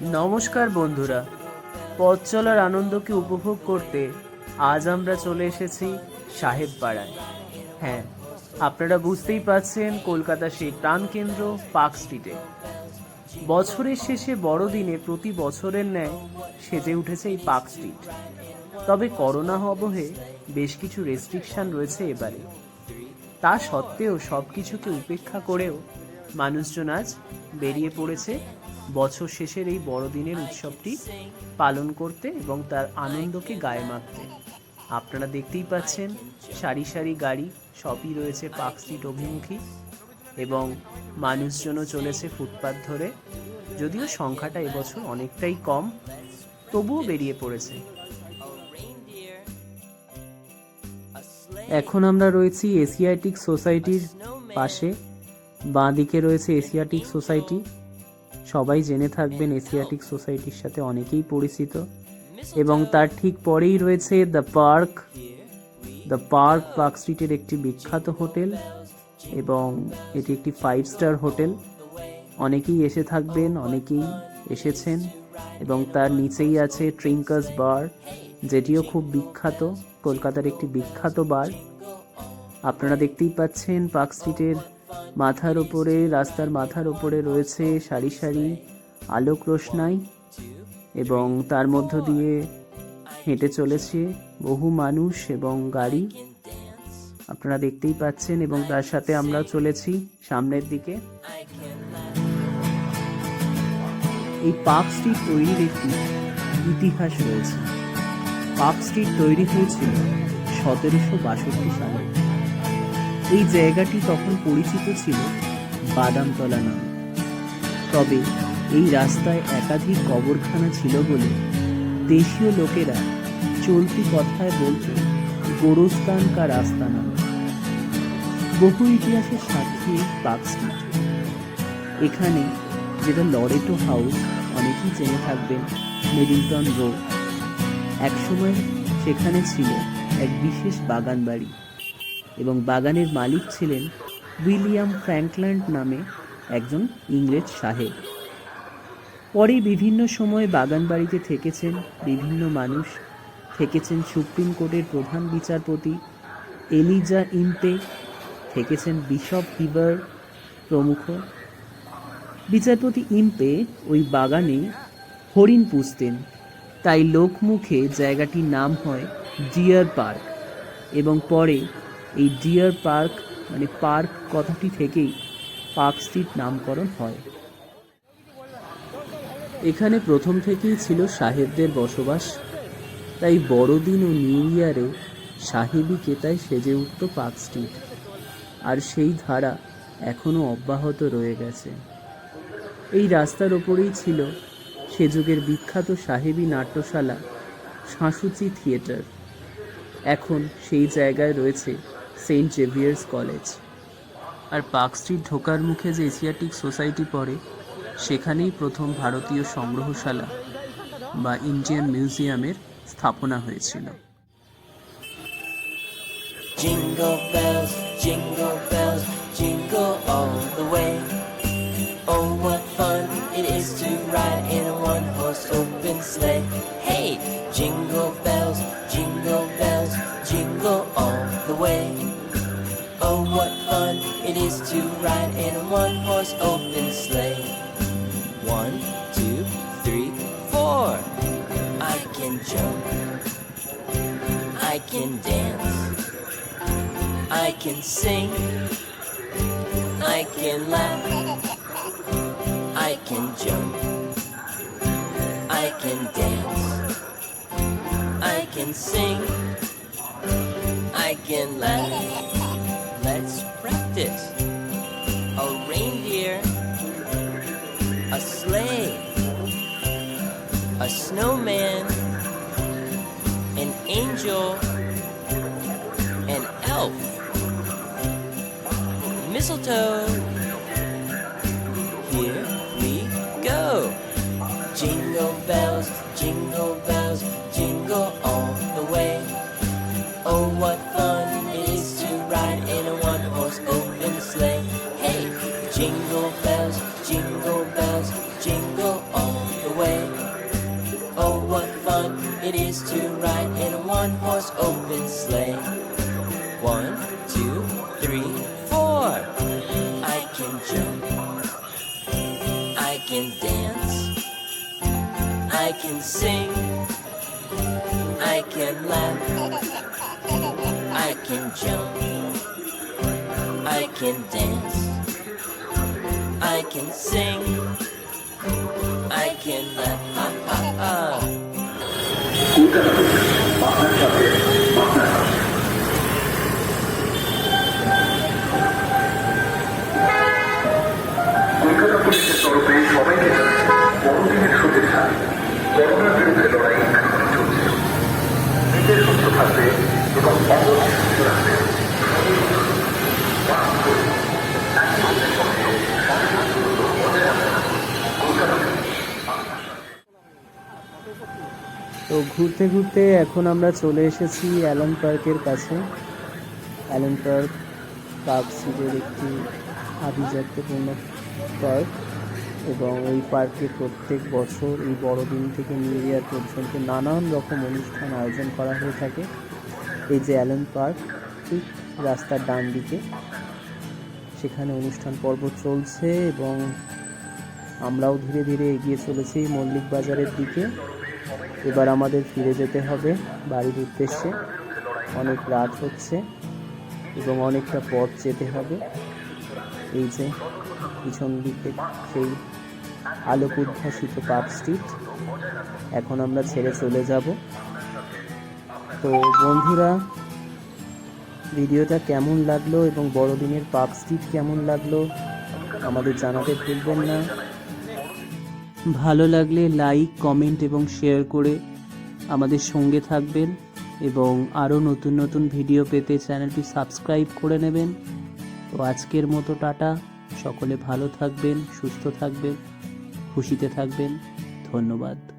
নমস্কার বন্ধুরা, পথ চলার আনন্দকে উপভোগ করতে আজ আমরা চলে এসেছি সাহেব পাড়ায় হ্যাঁ আপনারা বুঝতেই পারছেন কলকাতা সেই প্রাণকেন্দ্র পার্ক স্ট্রিটে। বছরের শেষে বড়দিনে প্রতি বছরের ন্যায় সেজে উঠেছে এই পার্ক স্ট্রিট। তবে করোনা অবহে বেশ কিছু রেস্ট্রিকশন রয়েছে এবারে। তা সত্ত্বেও সব কিছুকে উপেক্ষা করেও মানুষজন আজ বেরিয়ে পড়েছে বছর শেষের এই বড়দিনের উৎসবটি পালন করতে এবং তার আনন্দকে গায়ে মাখতে। আপনারা দেখতেই পাচ্ছেন, সারি সারি গাড়ি, সবই রয়েছে পার্ক স্ট্রিট অভিমুখী এবং মানুষজনও চলেছে ফুটপাত ধরে। যদিও সংখ্যাটা এবছর অনেকটাই কম, তবুও বেরিয়ে পড়েছে। এখন আমরা রয়েছি এশিয়াটিক সোসাইটির পাশে। বাঁ দিকে রয়েছে এশিয়াটিক সোসাইটি। সবাই জেনে থাকবেন এশিয়াটিক সোসাইটির সাথে অনেকেই পরিচিত। এবং তার ঠিক পরেই রয়েছে the park the park park স্ট্রিটের একটি বিখ্যাত হোটেল এবং এটি একটি ফাইভ স্টার হোটেল। অনেকেই এসে থাকবেন, অনেকেই এসেছেন এবং তার নিচেই আছে ট্রিঙ্কাস বার যেটিও খুব বিখ্যাত। কলকাতার একটি বিখ্যাত বার আপনারা দেখতেই পাচ্ছেন পার্ক স্ট্রিটের মাথার ওপরে রাস্তার মাথার ওপরে রয়েছে সারি সারি আলোক রোশনাই এবং তার মধ্য দিয়ে হেঁটে চলেছে বহু মানুষ এবং গাড়ি। আপনারা দেখতেই পাচ্ছেন এবং তার সাথে আমরা চলেছি সামনের দিকে। এই পার্ক স্ট্রিট তৈরির একটি ইতিহাস রয়েছে। পার্ক স্ট্রিট তৈরি হয়েছিল সতেরোশো বাষট্টি সালে। এই জায়গাটি তখন পরিচিত ছিল বাদামতলা নামে। তবে এই রাস্তায় একাধিক কবরখানা ছিল বলে দেশীয় লোকেরা চলতি কথায় বলতো গোরস্তান কা রাস্তা নামে। বহু ইতিহাসের সাক্ষী পার্ক এখানে যেটা লরেটো হাউস অনেকেই জেনে থাকবেন, মিডিলটন রোড। একসময় সেখানে ছিল এক বিশেষ বাগান বাড়ি এবং বাগানের মালিক ছিলেন উইলিয়াম ফ্র্যাঙ্কল্যান্ড নামে একজন ইংরেজ সাহেব। পরে বিভিন্ন সময় বাগান বাড়িতে থেকেছেন, বিভিন্ন মানুষ থেকেছেন সুপ্রিম কোর্টের প্রধান বিচারপতি এলিজা ইম্পে, থেকেছেন বিশপ হিবার প্রমুখ। বিচারপতি ইম্পে ওই বাগানে হরিণ পুষতেন। তাই লোকমুখে জায়গাটির নাম হয় ডিয়ার পার্ক এবং পরে এই ডিয়ার পার্ক মানে পার্ক কথাটি থেকেই পার্ক স্ট্রিট নামকরণ হয়। এখানে প্রথম থেকেই ছিল সাহেবদের বসবাস। তাই বড়দিন ও নিউ ইয়ারে সাহেবি কেতায় সেজে উঠত পার্ক স্ট্রিট আর সেই ধারা এখনও অব্যাহত রয়ে গেছে। এই রাস্তার ওপরেই ছিল সে যুগের বিখ্যাত সাহেবী নাট্যশালা শাঁসুচি থিয়েটার। এখন সেই জায়গায় রয়েছে সেন্ট জেভিয়ার্স কলেজ। আর পার্ক স্ট্রিট ঢোকার মুখে যে এশিয়াটিক সোসাইটি পড়ে সেখানেই প্রথম ভারতীয় সংগ্রহশালা বা ইন্ডিয়ান মিউজিয়ামের স্থাপনা হয়েছিল। Jingle bells, jingle bells, jingle all the way. Oh, what fun it is to ride in a one horse open sleigh. One, two, three, four. I can jump, I can dance. I can sing, I can laugh, I can jump, I can dance, I can sing, I can laugh. Let's practice. A reindeer, a sleigh, a snowman, an angel, an elf mistletoe. Here we go. Jingle bells, jingle bells, jingle it is to ride in a one horse open sleigh. One, two, three, four. I can jump. I can dance. I can sing. I can laugh. I can jump. I can dance. I can sing. I can laugh. Ha ha ha. Kolkata পুলিশের তরফে সবাইকে বড়দিনের শুভেচ্ছা। করোনার বিরুদ্ধে লড়াই এখনও চলছে নিজে সুস্থ থাকবে এবং অপরকে সুস্থ রাখবে তো ঘুরতে ঘুরতে এখন আমরা চলে এসেছি অ্যালন পার্কের কাছে। অ্যালন পার্ক পার্ক সিটের একটি আভিজাত্যপূর্ণ পার্ক এবং এই পার্কে প্রত্যেক বছর এই বড়দিন থেকে নিউ ইয়ার পর্যন্ত নানান রকম অনুষ্ঠান আয়োজন করা হয়ে থাকে। এই যে অ্যালন পার্ক, ঠিক রাস্তার ডান দিকে। সেখানে অনুষ্ঠান পর্ব চলছে এবং আমরাও ধীরে ধীরে এগিয়ে চলেছি মল্লিক বাজারের দিকে। এবার আমাদের ফিরে যেতে হবে বাড়ির উদ্দেশ্যে। অনেক রাত হচ্ছে এবং অনেকটা পথ যেতে হবে। এই যে পিছন দিকে সেই আলোক উদ্ভাসিত পার্ক স্ট্রিট। এখন আমরা ছেড়ে চলে যাব। তো বন্ধুরা, ভিডিওটা কেমন লাগল এবং বড়দিনের পার্ক স্ট্রিট কেমন লাগল আমাদের জানাতে ভুলবেন না। ভালো লাগলে লাইক কমেন্ট এবং শেয়ার করে আমাদের সঙ্গে থাকবেন এবং আরও নতুন নতুন ভিডিও পেতে চ্যানেলটি সাবস্ক্রাইব করে নেবেন। তো আজকের মতো টাটা। সকলে ভালো থাকবেন, সুস্থ থাকবেন, খুশিতে থাকবেন। ধন্যবাদ।